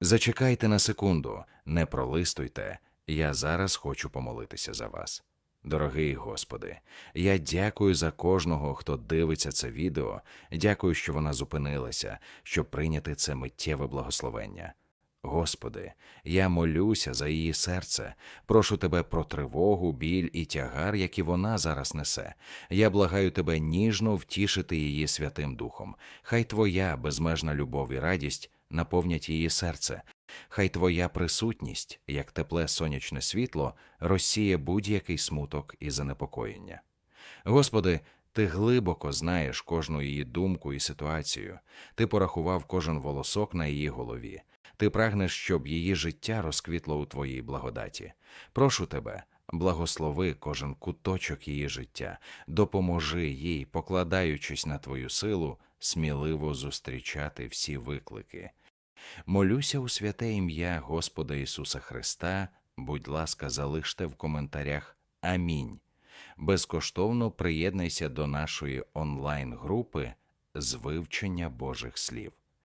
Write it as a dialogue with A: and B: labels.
A: Зачекайте на секунду, не пролистуйте. Я зараз хочу помолитися за вас. Дорогий Господи, я дякую за кожного, хто дивиться це відео. Дякую, що вона зупинилася, щоб прийняти це миттєве благословення. Господи, я молюся за її серце, прошу тебе про тривогу, біль і тягар, які вона зараз несе. Я благаю тебе ніжно втішити її Святим Духом. Хай твоя безмежна любов і радість наповнять її серце. Хай твоя присутність, як тепле сонячне світло, розсіє будь-який смуток і занепокоєння. Господи, ти глибоко знаєш кожну її думку і ситуацію. Ти порахував кожен волосок на її голові. Ти прагнеш, щоб її життя розквітло у твоїй благодаті. Прошу тебе, благослови кожен куточок її життя, допоможи їй, покладаючись на твою силу, сміливо зустрічати всі виклики. Молюся у святе ім'я Господа Ісуса Христа. Будь ласка, залиште в коментарях Амінь. Безкоштовно приєднайся до нашої онлайн-групи з вивчення Божих слів.